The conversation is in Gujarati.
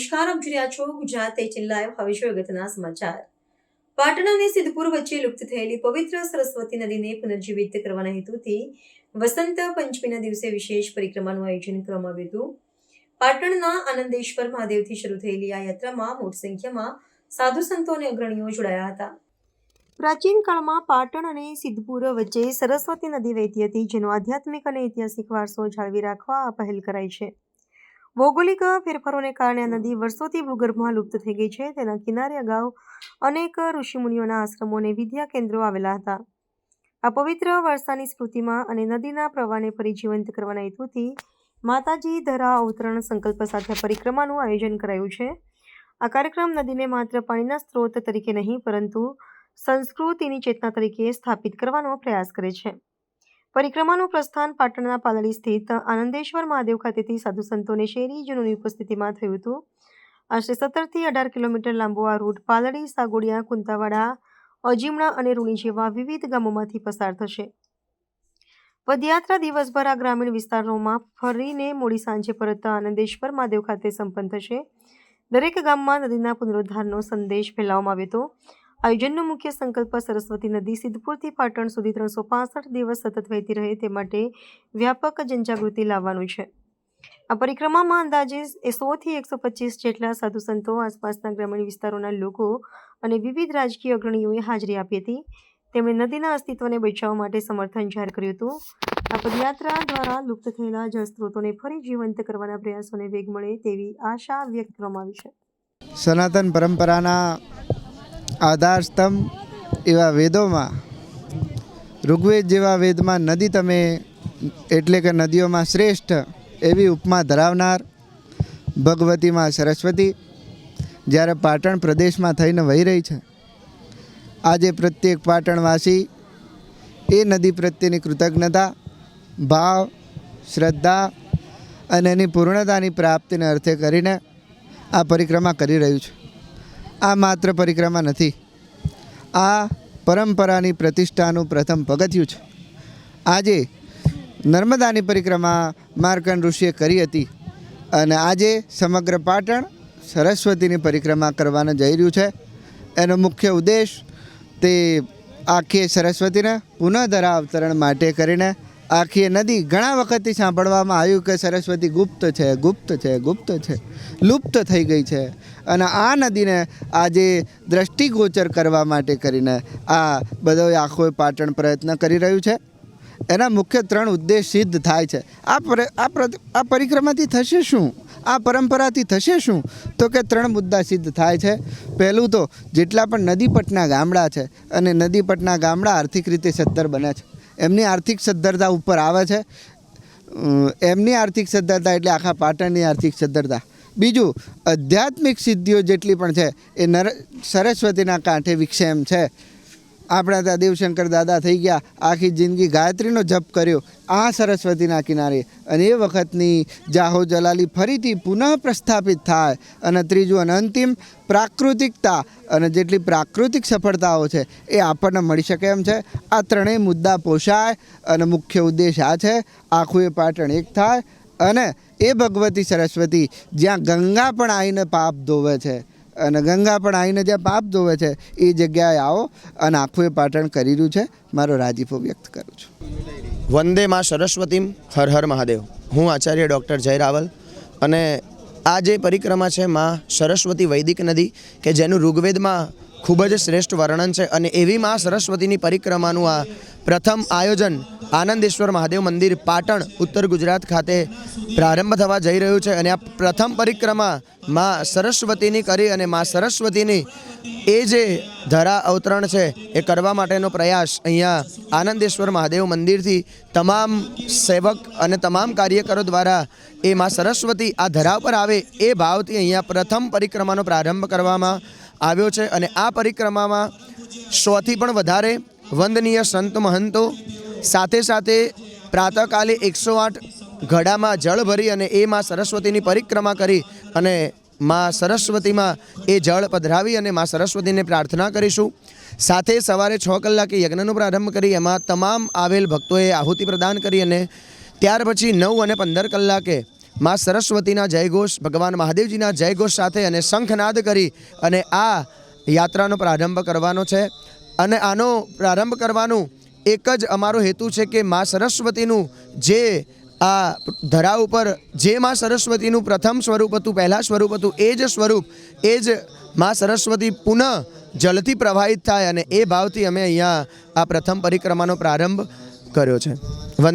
નમસ્કાર આપ જોઈ રહ્યા છો ગુજરાત એટીન લાઈવ હવે છે અગત્યના સમાચાર પાટણ સિદ્ધપુર વચ્ચે લુપ્ત થયેલી પવિત્ર સરસ્વતી નદીને પુનર્જીવિત કરવાના હેતુથી વસંત પંચમીના દિવસે વિશેષ પરિક્રમાનું આયોજન કરવામાં આવ્યું હતું પાટણના આનંદેશ્વર મહાદેવથી શરૂ થયેલી આ યાત્રામાં મોટી સંખ્યામાં સાધુ સંતો અને અગ્રણીઓ જોડાયા હતા પ્રાચીન કાળમાં પાટણ અને સિદ્ધપુર વચ્ચે સરસ્વતી નદી વહેતી હતી જેનો આધ્યાત્મિક અને ઐતિહાસિક વારસો જાળવી રાખવા આ પહેલ કરાઈ છે ભૌગોલિક ફેરફારોને કારણે આ નદી વર્ષોથી ભૂગર્ભમાં લુપ્ત થઈ ગઈ છે. તેના કિનારે અગાઉ અનેક ઋષિમુનિઓના આશ્રમો અને વિદ્યા કેન્દ્રો આવેલા હતા. આ પવિત્ર વર્ષાની સ્મૃતિમાં અને નદીના પ્રવાહને ફરી જીવંત કરવાના હેતુથી માતાજી ધરા અવતરણ સંકલ્પ સાથે પરિક્રમાનું આયોજન કરાયું છે. આ કાર્યક્રમ નદીને માત્ર પાણીના સ્ત્રોત તરીકે નહીં પરંતુ સંસ્કૃતિની ચેતના તરીકે સ્થાપિત કરવાનો પ્રયાસ કરે છે. પરિક્રમાનું પ્રસ્થાન પાટણના પાલડી સ્થિત આનંદેશ્વર મહાદેવ ખાતેથી સાધુ સંતોને શેરીજનોની ઉપસ્થિતિમાં થયું હતું. આશરે સત્તરથી અઢાર કિલોમીટર લાંબો આ રૂટ પાલડી, સાગોડિયા, કુંતાવાડા, અજીમણા અને રૂણી જેવા વિવિધ ગામોમાંથી પસાર થશે. પદયાત્રા દિવસભર આ ગ્રામીણ વિસ્તારોમાં ફરીને મોડી સાંજે પરત આનંદેશ્વર મહાદેવ ખાતે સંપન્ન થશે. દરેક ગામમાં નદીના પુનરુદ્ધારનો સંદેશ ફેલાવવામાં આવ્યો હતો. આયોજનનો મુખ્ય સંકલ્પ સરસ્વતી નદી સિદ્ધપુરથી પાટણ સુધી ત્રણસો પાસઠ દિવસ સતત વહેતી રહે તે માટે વ્યાપક જનજાગૃતિ લાવવાનું છે. આ પરિક્રમામાં અંદાજે સોથી એકસો પચીસ જેટલા સાધુ સંતો આસપાસના ગ્રામીણ વિસ્તારોના લોકો અને વિવિધ રાજકીય અગ્રણીઓએ હાજરી આપી હતી. તેમણે નદીના અસ્તિત્વને બચાવવા માટે સમર્થન જાહેર કર્યું હતું. આ પદયાત્રા દ્વારા લુપ્ત થયેલા જળસ્ત્રોતોને ફરી જીવંત કરવાના પ્રયાસોને વેગ મળે તેવી આશા વ્યક્ત કરવામાં આવી છે. સનાતન પરંપરાના આધાર સ્તંભ એવા વેદોમાં, ઋગ્વેદ જેવા વેદમાં નદી તમે, એટલે કે નદીઓમાં શ્રેષ્ઠ એવી ઉપમા ધરાવનાર ભગવતીમાં સરસ્વતી, જ્યારે પાટણ પ્રદેશમાં થઈને વહી રહી છે. આજે પ્રત્યેક પાટણવાસી એ નદી પ્રત્યેની કૃતજ્ઞતા, ભાવ, શ્રદ્ધા અને એની પૂર્ણતાની પ્રાપ્તિને અર્થે કરીને આ પરિક્રમા કરી રહ્યું છે. આ માત્ર પરિક્રમા નથી. આ પરંપરાની પ્રતિષ્ઠાનું પ્રથમ પગથિયું છે. આજે નર્મદાની પરિક્રમા માર્કંડ ઋષિએ કરી હતી અને આજે સમગ્ર પાટણ સરસ્વતીની પરિક્રમા કરવાને જઈ રહ્યું છે. એનો મુખ્ય ઉદ્દેશ તે આખી સરસ્વતીને પુનઃધરાવતરણ માટે કરીને આખી નદી ઘણા વખતથી સાંભળવામાં આવ્યું કે સરસ્વતી ગુપ્ત છે ગુપ્ત છે ગુપ્ત છે, લુપ્ત થઈ ગઈ છે. અને આ નદીને આજે દ્રષ્ટિગોચર કરવા માટે કરીને આ બધો આખો પાટણ પ્રયત્ન કરી રહ્યું છે. એના મુખ્ય ત્રણ ઉદ્દેશ સિદ્ધ થાય છે. આ આ પરિક્રમાથી થશે શું? આ પરંપરાથી થશે શું? તો કે ત્રણ મુદ્દા સિદ્ધ થાય છે. પહેલું તો, જેટલા પણ નદીપટના ગામડા છે અને નદીપટના ગામડા આર્થિક રીતે સત્તર બને છે. એમની આર્થિક સદ્ધરતા ઉપર આવે છે. એમની આર્થિક સદ્ધરતા એટલે આખા પાટણની આર્થિક સદ્ધરતા. બીજું, આધ્યાત્મિક સિદ્ધિઓ જેટલી પણ છે, એ નર, સરસ્વતીના કાંઠે વિક્ષેમ છે. આપણા ત્યાં દેવશંકર દાદા થઈ ગયા, આખી જિંદગી ગાયત્રીનો જપ કર્યો, આ સરસ્વતીના કિનારે. અને એ વખતની જાહો જલાલી ફરીથી પુનઃ પ્રસ્થાપિત થાય. અને ત્રીજું અને અંતિમ, પ્રાકૃતિકતા. અને જેટલી પ્રાકૃતિક સફળતાઓ છે, એ આપણને મળી શકે એમ છે. આ ત્રણેય મુદ્દા પોષાય અને મુખ્ય ઉદ્દેશ આ છે, આખું એ પાટણ એક થાય. અને એ ભગવતી સરસ્વતી જ્યાં ગંગા પણ આવીને પાપ ધોવે છે. અને ગંગા પણ આવીને જ્યાં પાપ ધોવે છે, એ જગ્યાએ આવો અને આખું એ પાટણ કરી રહ્યું છે. મારો રાજીપો વ્યક્ત કરું છું. વંદે માં સરસ્વતીમ, હર હર મહાદેવ. હું આચાર્ય ડૉક્ટર જય રાવલ અને આ જે પરિક્રમા છે માં સરસ્વતી વૈદિક નદી, કે જેનું ઋગ્વેદમાં ખૂબ જ શ્રેષ્ઠ વર્ણન છે અને એવી માં સરસ્વતીની પરિક્રમાનું આ પ્રથમ આયોજન આનંદેશ્વર મહાદેવ મંદિર પાટણ, ઉત્તર ગુજરાત ખાતે પ્રારંભ થવા જઈ રહ્યું છે અને આ પ્રથમ પરિક્રમા માં સરસ્વતીની કરી અને માં સરસ્વતીની એ જે ધરા અવતરણ છે એ કરવા માટેનો પ્રયાસ અહીંયા આનંદેશ્વર મહાદેવ મંદિરથી તમામ સેવક અને તમામ કાર્યકરો દ્વારા એ માં સરસ્વતી આ ધરા પર આવે એ ભાવથી અહીંયા પ્રથમ પરિક્રમાનો પ્રારંભ કરવામાં આવ્યો છે અને આ પરિક્રમામાં સોથી પણ વધારે વંદનીય સંત મહંતો, સાથે સાથે પ્રાતઃકાલે એકસો આઠ ઘડામાં જળ ભરી અને એ માં સરસ્વતીની પરિક્રમા કરી અને માં સરસ્વતીમાં એ જળ પધરાવી અને માં સરસ્વતીને પ્રાર્થના કરીશું. સાથે સવારે છ કલાકે યજ્ઞનો પ્રારંભ કરી એમાં તમામ આવેલ ભક્તોએ આહુતિ પ્રદાન કરી અને ત્યાર પછી નવ અને પંદર કલાકે માં સરસ્વતીના જયઘોષ, ભગવાન મહાદેવજીના જયઘોષ સાથે અને શંખનાદ કરી અને આ યાત્રાનો પ્રારંભ કરવાનો છે. અને આનો પ્રારંભ કરવાનું એક જ અમારો હેતુ છે કે મા સરસ્વતીનું જે આ ધરા ઉપર જે મા સરસ્વતીનું પ્રથમ સ્વરૂપ હતું, પહેલાં સ્વરૂપ હતું, એ જ સ્વરૂપ, એ જ મા સરસ્વતી પુનઃ જલથી પ્રવાહિત થાય અને એ ભાવથી અમે અહીંયા આ પ્રથમ પરિક્રમાનો પ્રારંભ કર્યો છે. વંદે